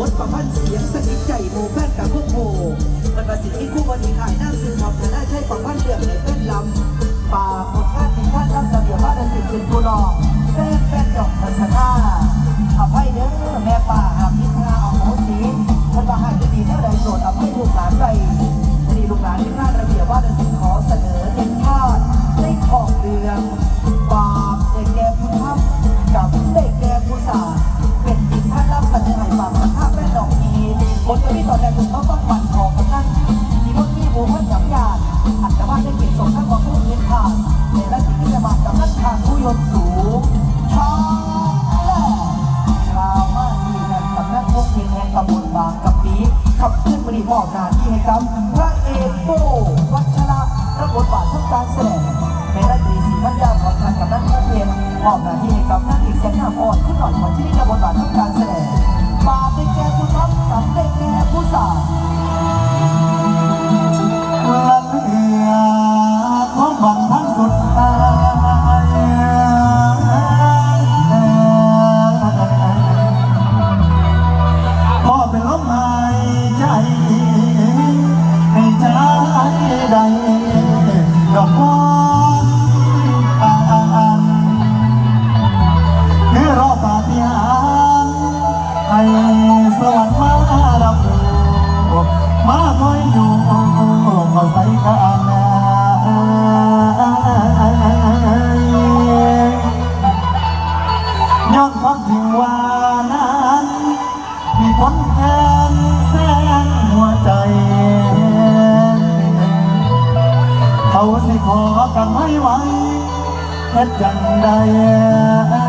บทประพันธ์เสียงสนิทใจโมแฟนกับพวกโมมันประสิทธิ์ที่คู่บริขายหน้าซื้อทำแต่ได้ใช้ประพันธ์เรื่องในแฟนลำป่าผลงานที่ท่านทำระเบียบว่าจะสิทธิ์เป็นผู้รองแฟนแฟนดอกพัสนาอภัยเด้อแม่ป่าหาพิธาเอาโหสีคนว่าหายจะดีเท่าใดโสดอภัยลูกหลานไปวันนี้ลูกหลานที่ข้าระเบียบว่าจะสิขอเสนอำบลบางกับนี้ขับขึ้นบริมอบหน้าที่ให้กับพระเอกโบวัชระรับบทบาททุกการแสดงในรัตรีศรีพัญญาของทางกับนักเพียงมอบหน้าที่ให้กับนักเอกเสียงหน้าอ่อนขึ้นหน่อยของที่นี่รับบทบาททุกการแสดงมาปได้แก่ผู้ทำกับได้แก่ผู้สร้าว กันไม่ไหวเฮ็ดจังใดบ่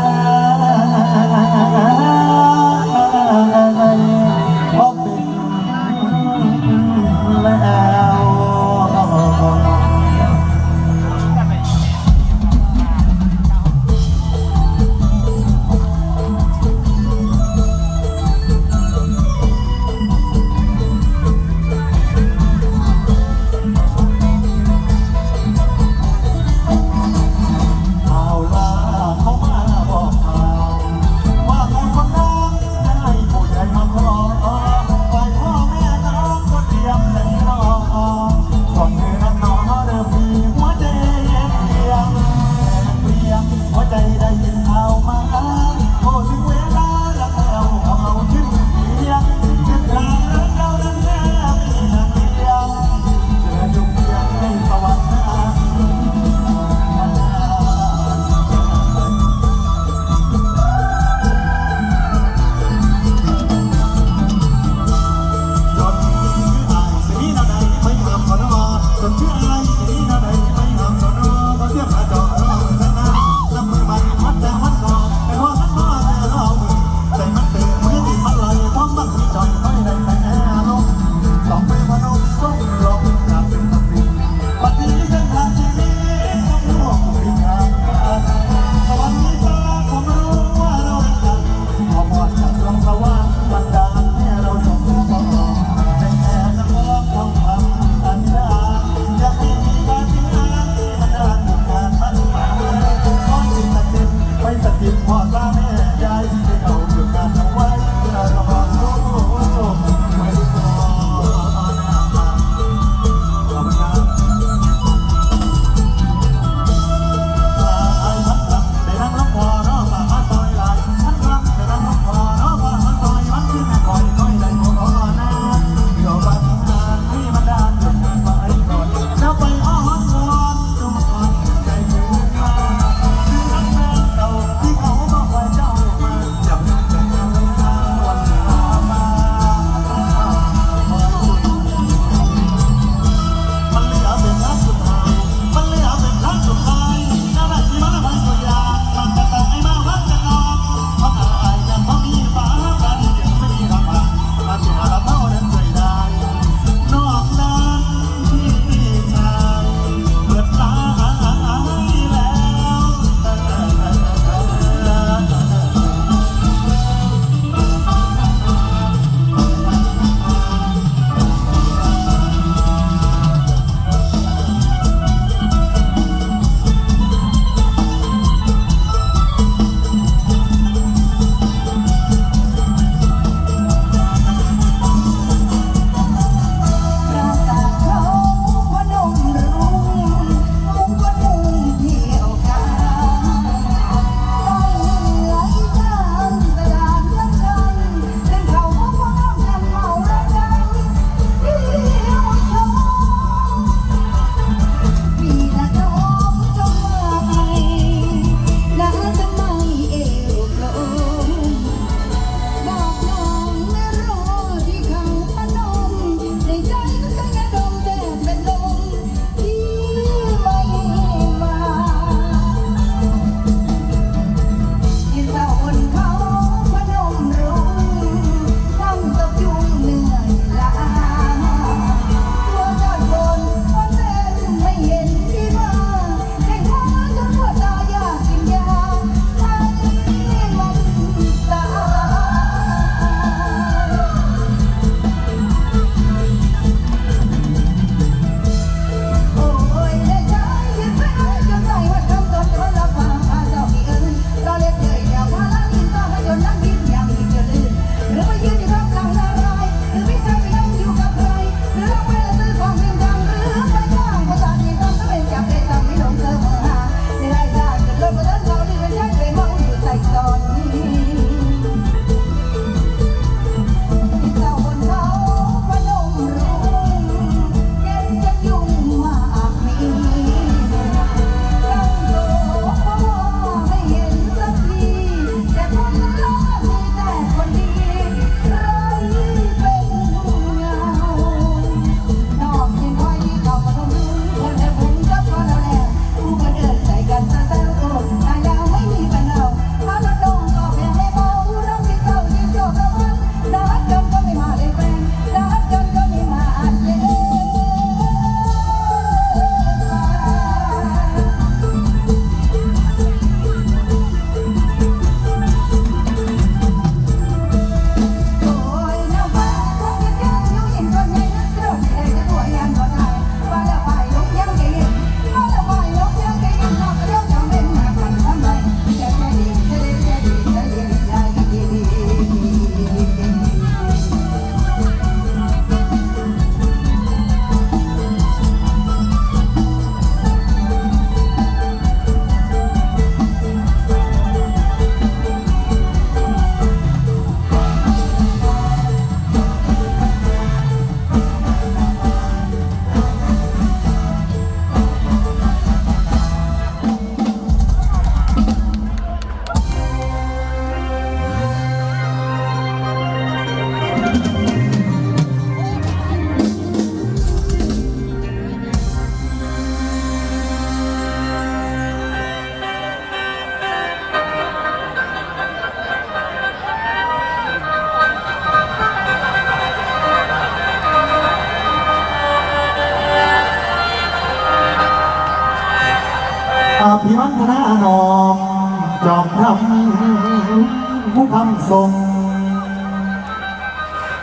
ำผู้คำทรง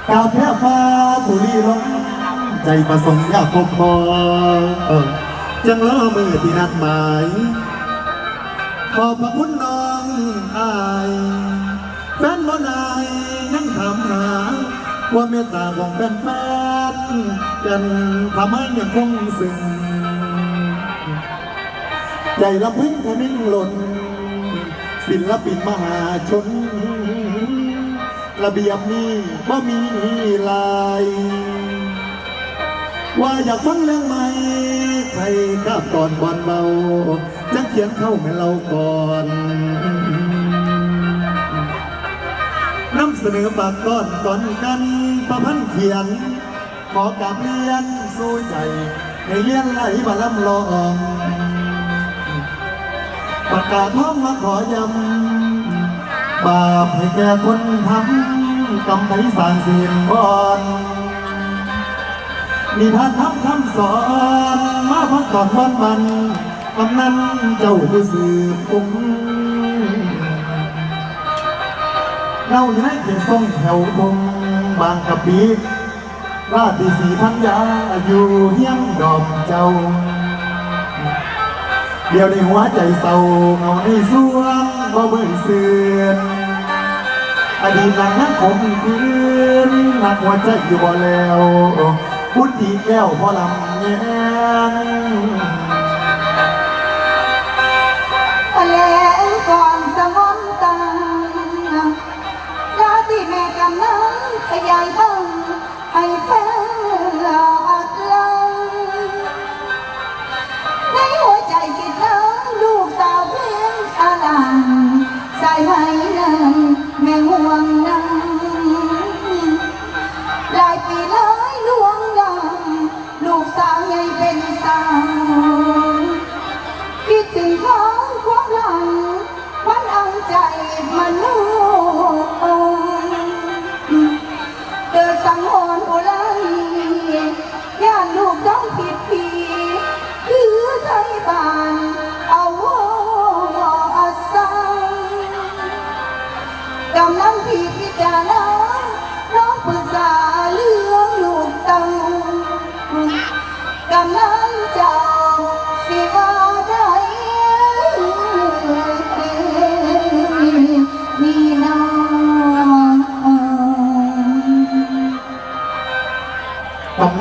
กาแพ้ฟ้าตุลีลงใจประสงค์อยากพบพอจังล้อมือที่นัดหมาย ขอบพระคุณน้องอายแฟนบ่นายยังถามหาว่าเมตตาของแฟนแฟนๆกันทำให้ยังคงซึ้งใจละพึ่งทะนิ่งหล่นศิลปินมหาชน ระเบียบนี้บ่มีลาย ว่าอยากฟังเรื่องใหม่ใครกล้าก่อนบอลเบาจังเขียนเข้าให้เราก่อนนำเสนอปากก้อนก่อนกันประพันธ์เขียน ขอกราบเรียนสู้ใจให้เลี้ยนไหลบาลำลองประกาศท้องมาขอยำ บาปให้แก่คนทำกำไผสร้างสียงบอนมีท่านทำคำสอน มาพักก่อนวันมันกำนั้นเจ้าผู้สืบปุ้งเราอยู่ในเขตทรงแถวตรงบางกะปิราชสีพันยาอยู่เฮียงดอมเจ้า เดียวในหัวใจเศร้าเงาในสวง บ่เบื่อเสือนอดีตหลังนักผมคืนหนักหัวใจอยู่บ่แล้วพุทธีแก้วพอลำแยง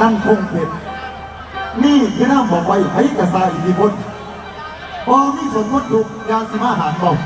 นั่งคงเพชรนี่คือน้ำบอกไว้ให้กระซายอิทธิพลพอมีส่วนมดถูกยาสิมาหารบอก